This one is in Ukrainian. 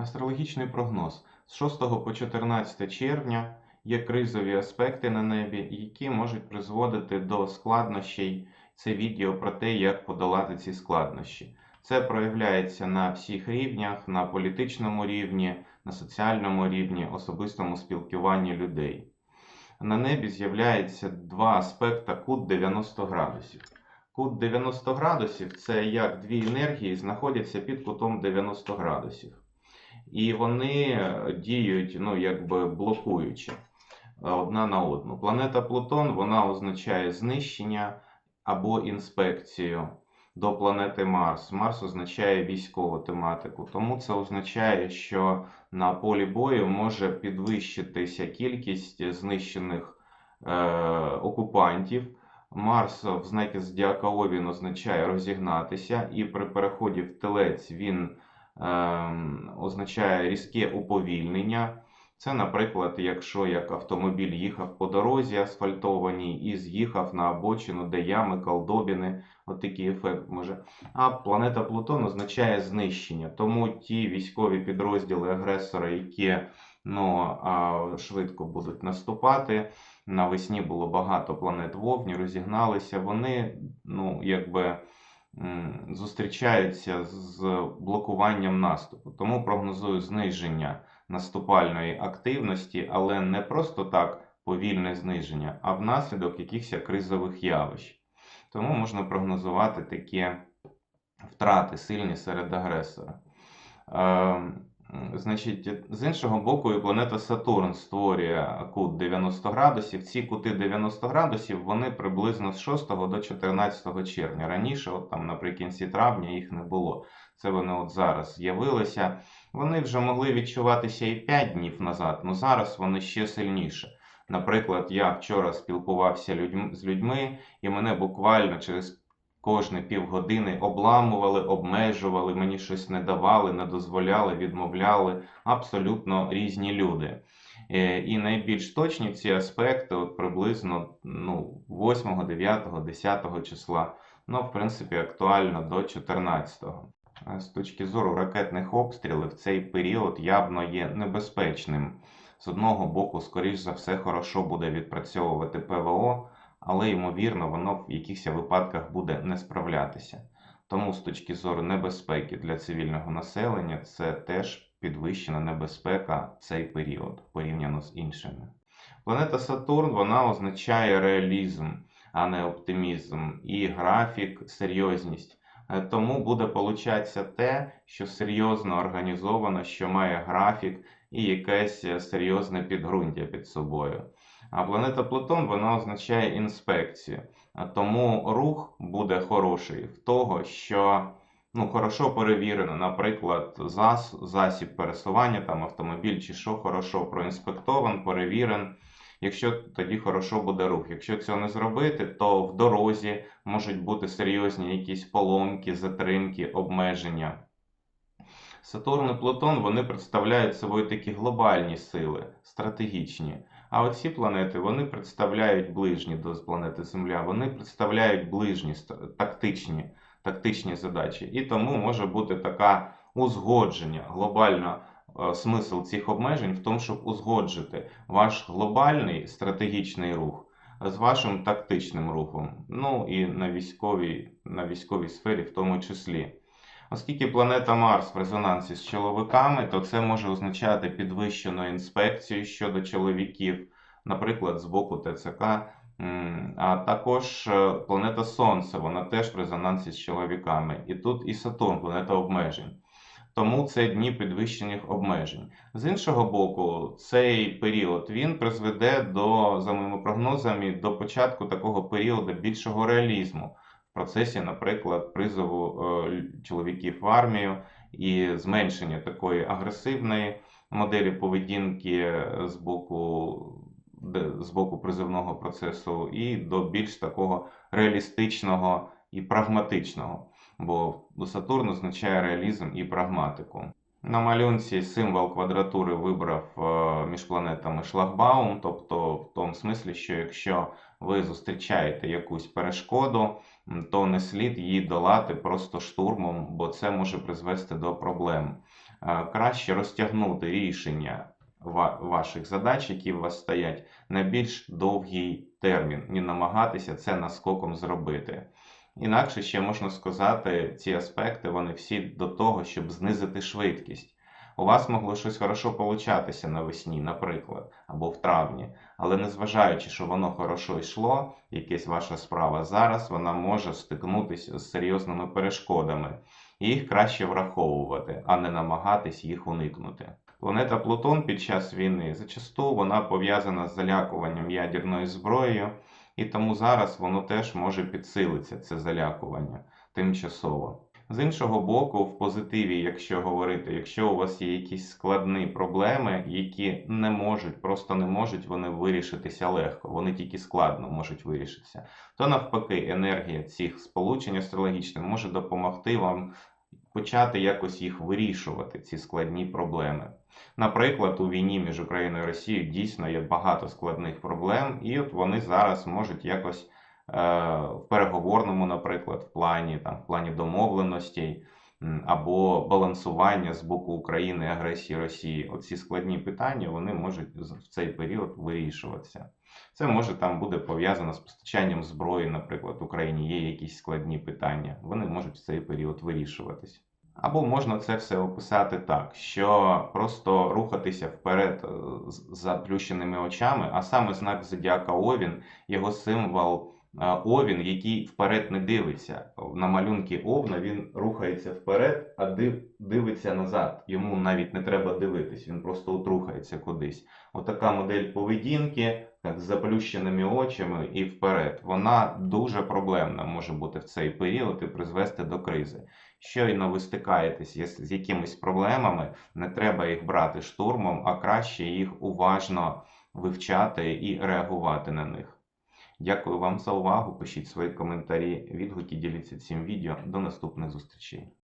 Астрологічний прогноз з 6 по 14 червня є кризові аспекти на небі, які можуть призводити до складнощей. Це відео про те, як подолати ці складнощі. Це проявляється на всіх рівнях, на політичному рівні, на соціальному рівні, особистому спілкуванні людей. На небі з'являється два аспекти кут 90 градусів. Кут 90 градусів це як дві енергії знаходяться під кутом 90 градусів. І вони діють, ну, якби блокуючи е, одна на одну. Планета Плутон вона означає знищення або інспекцію до планети Марс. Марс означає військову тематику. Тому це означає, що на полі бою може підвищитися кількість знищених е, окупантів. Марс в знакі Зодіака Овін означає розігнатися, і при переході в телець він означає різке уповільнення. Це, наприклад, якщо як автомобіль їхав по дорозі асфальтованій і з'їхав на обочину, де ями, колдобіни, от такий ефект може. А планета Плутон означає знищення. Тому ті військові підрозділи агресора, які ну, швидко будуть наступати. Навесні було багато планет вовні, розігналися. Вони, ну, якби зустрічаються з блокуванням наступу. Тому прогнозую зниження наступальної активності, але не просто так повільне зниження, а внаслідок якихось кризових явищ. Тому можна прогнозувати такі втрати сильні серед агресора. Значить, з іншого боку, і планета Сатурн створює кут 90 градусів. Ці кути 90 градусів вони приблизно з 6 до 14 червня. Раніше, от там наприкінці травня, їх не було. Це вони от зараз з'явилися. Вони вже могли відчуватися і 5 днів назад, але зараз вони ще сильніше. Наприклад, я вчора спілкувався людьми, з людьми, і мене буквально через кожні півгодини обламували, обмежували, мені щось не давали, не дозволяли, відмовляли. Абсолютно різні люди. Е, І найбільш точні ці аспекти от приблизно ну, 8, 9, 10 числа. Ну, в принципі, актуально до 14-го. З точки зору ракетних обстрілів, цей період явно є небезпечним. З одного боку, скоріш за все, хорошо буде відпрацьовувати ПВО, але ймовірно, воно в якихось випадках буде не справлятися. Тому з точки зору небезпеки для цивільного населення це теж підвищена небезпека цей період порівняно з іншими. Планета Сатурн вона означає реалізм, а не оптимізм, і графік, серйозність. Е, Тому буде получатися те, що серйозно організовано, що має графік і якесь е, серйозне підґрунтя під собою. А планета Плутон вона означає інспекцію. Тому рух буде хороший в того, що ну, хорошо перевірено, наприклад, зас, засіб пересування, там автомобіль чи що, хорошо проінспектован, перевірен. Якщо тоді хорошо буде рух. Якщо цього не зробити, то в дорозі можуть бути серйозні якісь поломки, затримки, обмеження. Сатурн і Плутон вони представляють собою такі глобальні сили, стратегічні. А оці планети вони представляють ближні до планети Земля, вони представляють ближні тактичні, тактичні задачі. І тому може бути така узгодження, глобальна е, смисл цих обмежень в тому, щоб узгоджити ваш глобальний стратегічний рух з вашим тактичним рухом, ну і на військовій, на військовій сфері в тому числі. Оскільки планета Марс в резонансі з чоловіками, то це може означати підвищену інспекцію щодо чоловіків, наприклад, з боку ТЦК. А також е, планета Сонце, вона теж в резонансі з чоловіками. І тут і Сатурн, планета обмежень. Тому це дні підвищених обмежень. З іншого боку, цей період він призведе до, за моїми прогнозами, до початку такого періоду більшого реалізму процесі, наприклад, призову е, чоловіків в армію і зменшення такої агресивної моделі поведінки з боку, з боку призовного процесу, і до більш такого реалістичного і прагматичного. Бо Сатурн означає реалізм і прагматику. На малюнці символ квадратури вибрав е, між планетами шлагбаум, тобто тому смислі, що якщо ви зустрічаєте якусь перешкоду, то не слід її долати просто штурмом, бо це може призвести до проблем. е, краще розтягнути рішення ваших задач, які у вас стоять, на більш довгий термін, не намагатися це наскоком зробити. Інакше ще можна сказати, ці аспекти вони всі до того, щоб знизити швидкість. У вас могло щось хорошо получатися навесні, наприклад, або в травні, але незважаючи, що воно хорошо йшло, якась ваша справа зараз, вона може стикнутися з серйозними перешкодами. І їх краще враховувати, а не намагатись їх уникнути. Планета Плутон під час війни зачасту вона пов'язана з залякуванням ядерною зброєю, і тому зараз воно теж може підсилитися, це залякування тимчасово. З іншого боку, в позитиві, якщо говорити, якщо у вас є якісь складні проблеми, які не можуть, просто не можуть вони вирішитися легко, вони тільки складно можуть вирішитися, то навпаки, енергія цих сполучень астрологічних може допомогти вам почати якось їх вирішувати, ці складні проблеми. Наприклад, у війні між Україною і Росією дійсно є багато складних проблем, і от вони зараз можуть якось в переговорному, наприклад, в плані там, в плані домовленостей або балансування з боку України агресії Росії. Оці складні питання вони можуть в цей період вирішуватися. Це може там буде пов'язано з постачанням зброї, наприклад, в Україні є якісь складні питання, вони можуть в цей період вирішуватись. Або можна це все описати так, що просто рухатися вперед е, з заплющеними очами, а саме знак зодіака Овін, його символ е, Овін, який вперед не дивиться. На малюнки Овна він рухається вперед, а дивиться назад. Йому навіть не треба дивитись, він просто от рухається кудись. Отака модель поведінки, з заплющеними очами і вперед. Вона дуже проблемна може бути в цей період і призвести до кризи. Щойно ви стикаєтесь з якимись проблемами, не треба їх брати штурмом, а краще їх уважно вивчати і реагувати на них. Дякую вам за увагу. Пишіть свої коментарі, відгуки, діліться цим відео. До наступних зустрічей.